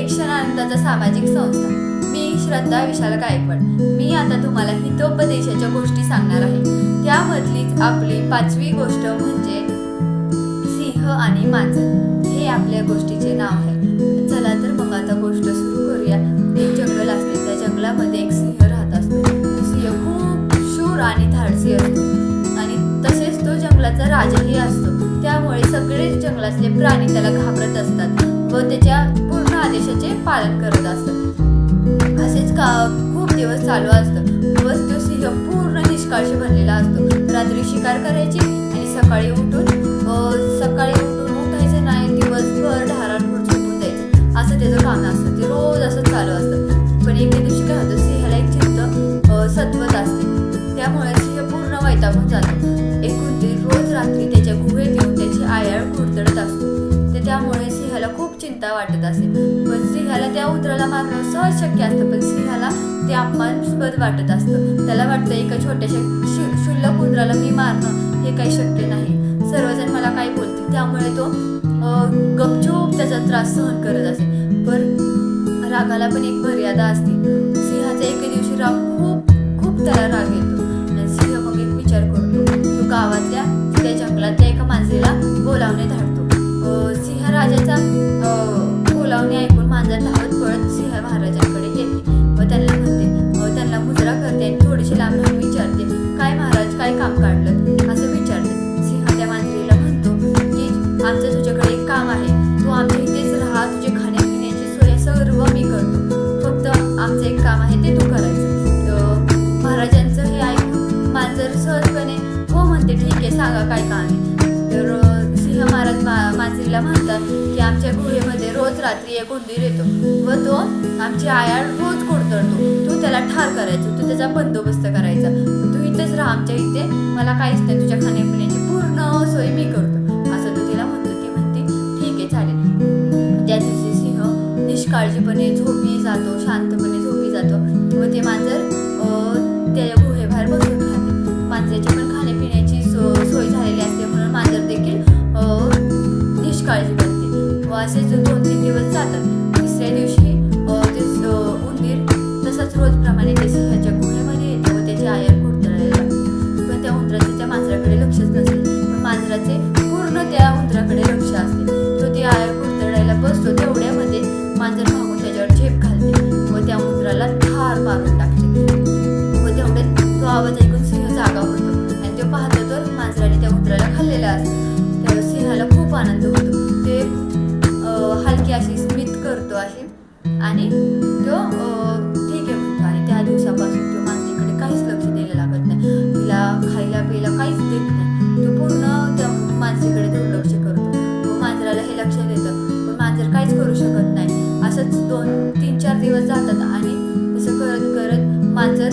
एक क्षण आनंदाचा सामाजिक संस्था. मी श्रद्धा विशाल गायकवाड. मी आता तुम्हाला हितोपदेशाच्या गोष्टी सांगणार आहे. त्यामधलीच आपली पाचवी गोष्ट म्हणजे सिंह आणि मांजर. हे आपल्या गोष्टीचे नाव आहे. चला तर मग आता गोष्ट सुरू करूया. एक जंगल असते त्या जंगलामध्ये एक सिंह राहत असतो. तो सिंह खूप शूर आणि धाडसी असतो. आणि तसेच तो जंगलाचा राजाही असतो. त्यामुळे सगळे जंगलातले प्राणी त्याला घाबरत असतात. व त्याच्या पूर्ण आदेशाचे पालन करत असतात असेच का खूप दिवस चालू असतं. दिवस तो सिंह पूर्ण निष्काळशी बनलेला असतो. रात्री शिकार करायची आणि सकाळी त्या उतराला मारणं सहज शक्य असतं पण सिंहाला ते अपमानस्पद वाटत असतं. त्याला वाटतं एका छोट्याशा शु- शुल्लक उंदराला मी मारणं हे काही शक्य नाही. सर्वजण मला काय बोलतील त्यामुळे तो गपचूप त्याचा त्रास सहन करत असे. पण रागाला पण एक मर्यादा असते. सिंहाचा एके दिवशी राग खूप खूप त्याला राग येतो. आणि सिंह मग एक विचार करतो. तो गावातल्या त्या जंगलातल्या एका माणसेला बोलावणे धाडतो. सिंह राजाचा सिंह महाराजांकडे येते. व त्यांना म्हणते व त्यांना मुजरा करते आणि थोडीशी लांब राहून विचारते काय महाराज काय काम काढलं? असं विचारते. सिंह त्या मांजरीला म्हणतो की आमचं तुझ्याकडे एक काम आहे. तू आमच्या इथेच राहा. तुझे खाण्यापिण्याची सोय सर्व मी करतो. फक्त आमचं एक काम आहे ते तू करायचं. तर महाराजांचं हे ऐकून मांजर सहजपणे हो म्हणते ठीक आहे सांगा काय काम आहे. तर सिंह महाराज मा मांजरीला म्हणतात की आमच्या गुहेमध्ये रोज रात्री एक उंदीर येतो व तो आमची आया रोज कोडतडतो. तू त्याला ठार करायचं तू त्याचा बंदोबस्त करायचा. तू इथेच राहा आमच्या इथे मला काहीच नाही तुझ्या खाण्यापिण्याची पूर्ण सोय मी करतो. असं तू तिला म्हणतो ती म्हणते ठीक आहे चालेल. त्या दिवशी सिंह निष्काळजीपणे झोपी जातो शांतपणे झोपी जातो व ते मांजर त्याच्या त्या गुहेबाहेर बसून राहते. मांजराची पण खाण्यापिण्याची सो सोय झालेली असते म्हणून मांजर देखील निष्काळजी बनते. व असेच दोन दिवस जातात तिसऱ्या दिवशी अं, उंदीर तसंच रोजप्रमाणे ते सिंहाच्या गुहेमध्ये येते व त्याची आयर कुडतळायला लागते पण त्या उंदराचे त्या मांजराकडे लक्षच नसते. पण मांजराचे पूर्ण त्या उंदराकडे लक्ष असते. तो ती आयर कुडतळायला बसतो तेवढ्यामध्ये मांजर मागून त्याच्यावर झेप घालते व त्या उंदराला ठार मारून टाकते. व तेवढ्यात तो आवाज ऐकून सिंह जागा होतो आणि तो पाहतो तर मांजराने त्या उंदराला खाल्लेला असतो. त्या सिंहाला खूप आनंद होतो. ते हलकी अशी स्मित करतो अशी. आणि तो ठीक आहे म्हणतो. आणि त्या दिवसापासून तो मांजरीकडे काहीच लक्ष द्यायला लागत नाही. तिला खायला प्यायला काहीच देत नाही. तो पूर्ण त्या माणसीकडे दुर्लक्ष करतो. व मांजराला हे लक्ष देतं. पण मांजर काहीच करू शकत नाही. असंच दोन तीन चार दिवस जातात आणि तसं करत करत मांजर